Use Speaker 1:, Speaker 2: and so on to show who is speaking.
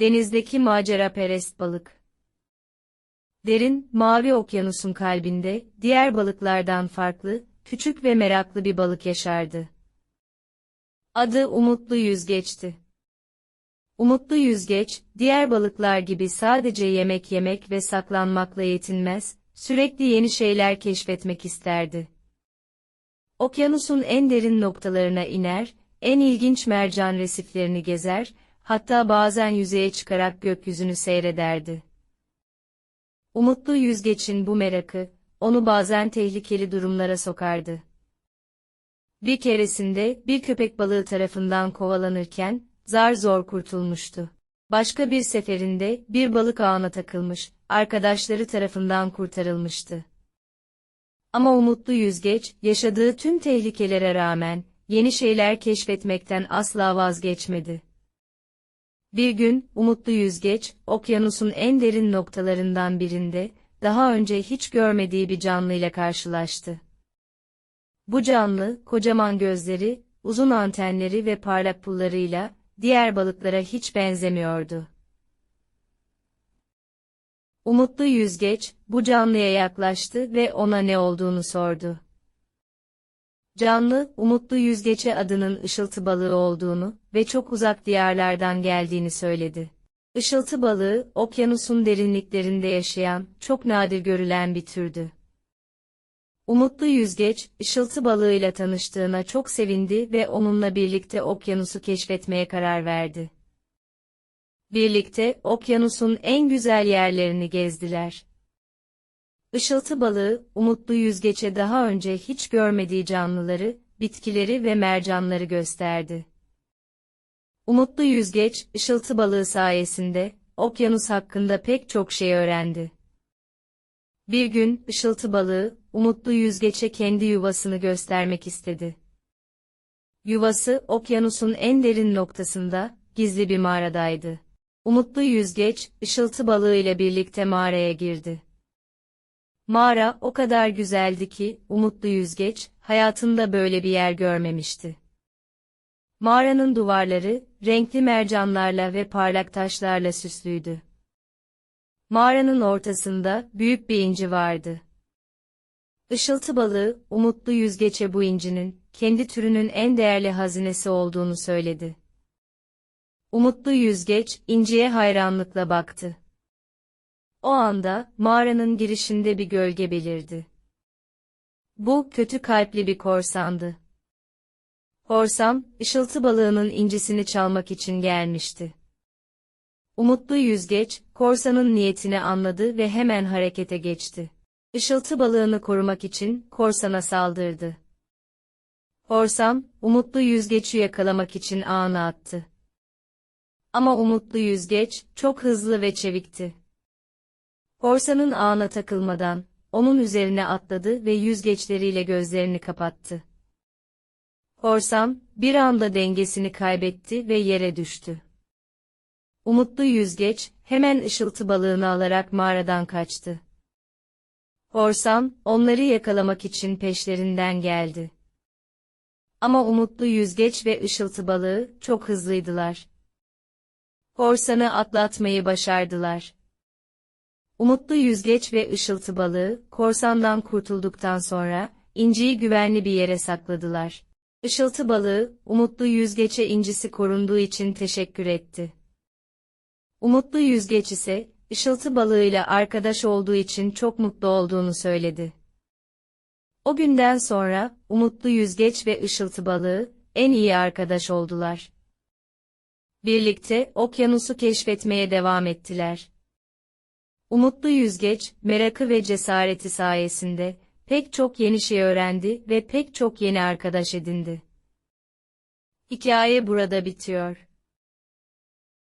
Speaker 1: Denizdeki macera perest balık. Derin, mavi okyanusun kalbinde, diğer balıklardan farklı, küçük ve meraklı bir balık yaşardı. Adı Umutlu Yüzgeç'ti. Umutlu Yüzgeç, diğer balıklar gibi sadece yemek yemek ve saklanmakla yetinmez, sürekli yeni şeyler keşfetmek isterdi. Okyanusun en derin noktalarına iner, en ilginç mercan resiflerini gezer, hatta bazen yüzeye çıkarak gökyüzünü seyrederdi. Umutlu yüzgeçin bu merakı, onu bazen tehlikeli durumlara sokardı. Bir keresinde bir köpek balığı tarafından kovalanırken, zar zor kurtulmuştu. Başka bir seferinde bir balık ağına takılmış, arkadaşları tarafından kurtarılmıştı. Ama umutlu yüzgeç, yaşadığı tüm tehlikelere rağmen, yeni şeyler keşfetmekten asla vazgeçmedi. Bir gün, umutlu yüzgeç, okyanusun en derin noktalarından birinde, daha önce hiç görmediği bir canlıyla karşılaştı. Bu canlı, kocaman gözleri, uzun antenleri ve parlak pullarıyla, diğer balıklara hiç benzemiyordu. Umutlu yüzgeç, bu canlıya yaklaştı ve ona ne olduğunu sordu. Canlı, Umutlu Yüzgeç'e adının ışıltı balığı olduğunu ve çok uzak diyarlardan geldiğini söyledi. Işıltı balığı, okyanusun derinliklerinde yaşayan, çok nadir görülen bir türdü. Umutlu Yüzgeç, ışıltı balığıyla tanıştığına çok sevindi ve onunla birlikte okyanusu keşfetmeye karar verdi. Birlikte, okyanusun en güzel yerlerini gezdiler. Işıltı balığı, umutlu yüzgeçe daha önce hiç görmediği canlıları, bitkileri ve mercanları gösterdi. Umutlu yüzgeç, ışıltı balığı sayesinde, okyanus hakkında pek çok şey öğrendi. Bir gün, ışıltı balığı, umutlu yüzgeçe kendi yuvasını göstermek istedi. Yuvası, okyanusun en derin noktasında, gizli bir mağaradaydı. Umutlu yüzgeç, ışıltı balığı ile birlikte mağaraya girdi. Mağara o kadar güzeldi ki, umutlu yüzgeç, hayatında böyle bir yer görmemişti. Mağaranın duvarları, renkli mercanlarla ve parlak taşlarla süslüydü. Mağaranın ortasında, büyük bir inci vardı. Işıltı balığı, umutlu yüzgeçe bu incinin, kendi türünün en değerli hazinesi olduğunu söyledi. Umutlu yüzgeç, inciye hayranlıkla baktı. O anda, mağaranın girişinde bir gölge belirdi. Bu, kötü kalpli bir korsandı. Korsan, ışıltı balığının incisini çalmak için gelmişti. Umutlu yüzgeç, korsanın niyetini anladı ve hemen harekete geçti. Işıltı balığını korumak için, korsana saldırdı. Korsan, umutlu yüzgeci yakalamak için ağını attı. Ama umutlu yüzgeç, çok hızlı ve çevikti. Korsanın ağına takılmadan, onun üzerine atladı ve yüzgeçleriyle gözlerini kapattı. Korsan, bir anda dengesini kaybetti ve yere düştü. Umutlu yüzgeç, hemen ışıltı balığını alarak mağaradan kaçtı. Korsan, onları yakalamak için peşlerinden geldi. Ama umutlu yüzgeç ve ışıltı balığı çok hızlıydılar. Korsanı atlatmayı başardılar. Umutlu yüzgeç ve ışıltı balığı, korsandan kurtulduktan sonra, inciyi güvenli bir yere sakladılar. Işıltı balığı, umutlu yüzgeçe incisi korunduğu için teşekkür etti. Umutlu yüzgeç ise, ışıltı balığıyla arkadaş olduğu için çok mutlu olduğunu söyledi. O günden sonra, umutlu yüzgeç ve ışıltı balığı, en iyi arkadaş oldular. Birlikte, okyanusu keşfetmeye devam ettiler. Umutlu yüzgeç, merakı ve cesareti sayesinde, pek çok yeni şey öğrendi ve pek çok yeni arkadaş edindi. Hikaye burada bitiyor.